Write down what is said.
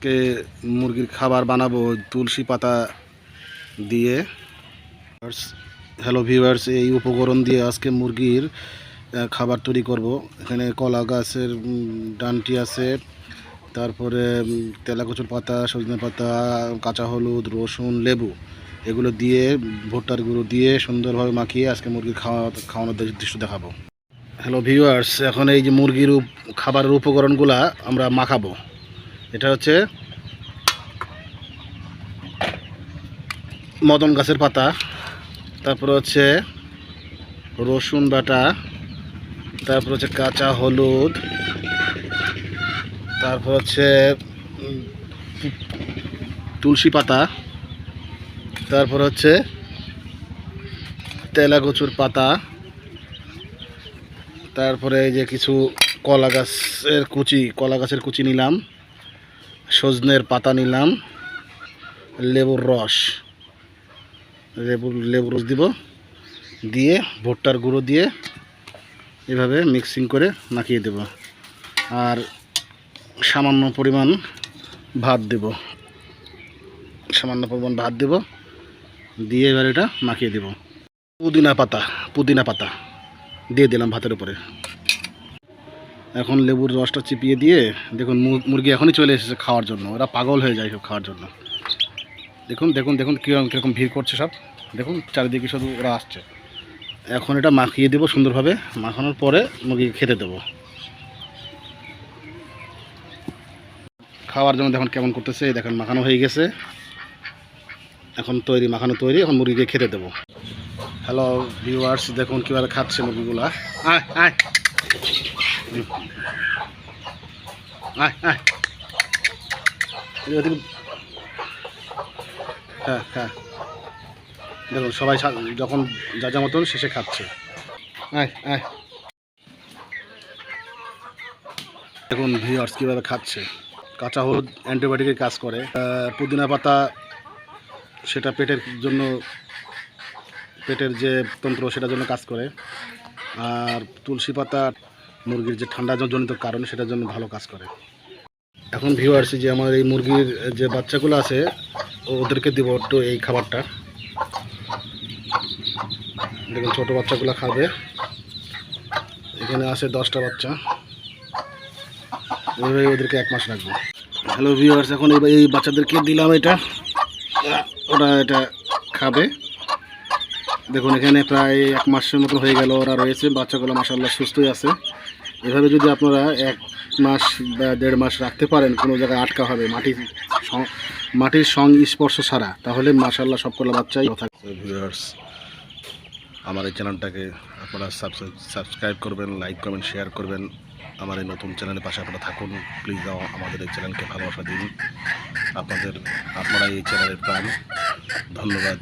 আজকে মুরগির খাবার বানাবো, তুলসী পাতা দিয়ে। হ্যালো ভিউয়ার্স এই উপকরণ দিয়ে আজকে মুরগির খাবার তৈরি করব। এখানে কলা গাছের ডানটি আছে, তারপরে তেলাকচুর পাতা, সজনে পাতা, কাঁচা হলুদ, রসুন, লেবু, এগুলো দিয়ে, ভুট্টার গুঁড়ো দিয়ে সুন্দরভাবে মাখিয়ে আজকে মুরগির খাওয়া, খাওয়ানোর দৃশ্য দেখাবো। হ্যালো ভিউয়ার্স এখন এই যে মুরগির খাবারের উপকরণগুলা আমরা মাখাবো। এটা হচ্ছে মদন গাছের পাতা। তারপর হচ্ছে রসুন বাটা। তারপর হচ্ছে কাঁচা হলুদ। তারপর হচ্ছে তুলসী পাতা। তারপর হচ্ছে তেলাকচুর পাতা। তারপরে এই যে কিছু কলা গাছের কুচি, কলা গাছের কুচি নিলাম। সজনের পাতা নিলাম, লেবুর রস। লেবুর লেবুর রস দিব, দিয়ে ভুট্টার গুঁড়ো দিয়ে এভাবে মিক্সিং করে মাখিয়ে দেব। আর সামান্য পরিমাণ ভাত দেব। সামান্য পরিমাণ ভাত দেব, দিয়ে এবার এটা মাখিয়ে দেব। পুদিনা পাতা পুদিনা পাতা দিয়ে দিলাম ভাতের উপরে। এখন লেবুর রসটা চিপিয়ে দিয়ে দেখুন মুরগি এখনই চলে এসেছে খাওয়ার জন্য। ওরা পাগল হয়ে যায় সব খাওয়ার জন্য। দেখুন দেখুন দেখুন কীরকম কীরকম ভিড় করছে সব। দেখুন, চারিদিকে শুধু ওরা আসছে। এখন এটা মাখিয়ে দেবো সুন্দরভাবে। মাখানোর পরে মুরগিকে খেতে দেবো। খাওয়ার জন্য দেখুন কেমন করতেছে। দেখেন মাখানো হয়ে গেছে। এখন তৈরি, মাখানো তৈরি। এখন মুরগিকে খেতে দেবো। হ্যালো ভিউয়ার্স দেখুন কীভাবে খাচ্ছে মুরগিগুলা। আয় আয়। হ্যাঁ হ্যাঁ। দেখুন, সবাই যখন যা যা মতন শেষে খাচ্ছে। দেখুন ভিউয়ার্স কীভাবে খাচ্ছে। কাঁচা হলুদ অ্যান্টিবায়োটিকের কাজ করে। পুদিনা পাতা, সেটা পেটের জন্য পেটের যে তন্ত্র, সেটার জন্য কাজ করে। আর তুলসী পাতা মুরগির যে ঠান্ডা জনিত কারণ সেটার জন্য ভালো কাজ করে। এখন ভিউয়ার্স যে আমার এই মুরগির যে বাচ্চাগুলো আছে, ওদেরকে দিব একটু এই খাবারটা। দেখুন, ছোটো বাচ্চাগুলো খাবে। এখানে আছে দশটা বাচ্চা। এইভাবে ওদেরকে এক মাস রাখব। হ্যালো ভিউয়ার্স এখন এই বাচ্চাদেরকে দিলাম এটা। ওরা এটা খাবে। দেখুন, এখানে প্রায় এক মাসের মতো হয়ে গেল ওরা রয়েছে, বাচ্চাগুলো মাসাল্লাহ সুস্থই আছে। এভাবে যদি আপনারা এক মাস বা দেড় মাস রাখতে পারেন, কোনো জায়গায় আটকা হবে, মাটির মাটির সংস্পর্শ ছাড়া, তাহলে মাসাল্লাহ সবগুলো বাচ্চাই ভিউয়ার্স আমার এই চ্যানেলটাকে আপনারা সাবস্ক্রাইব করবেন, লাইক করবেন, শেয়ার করবেন। আমার এই নতুন চ্যানেলের পাশে আপনারা থাকুন। প্লিজ আমাদের এই চ্যানেলকে ভালোবাসা দিন। আপনাদের আপনারা এই চ্যানেলের প্রাণ। ধন্যবাদ।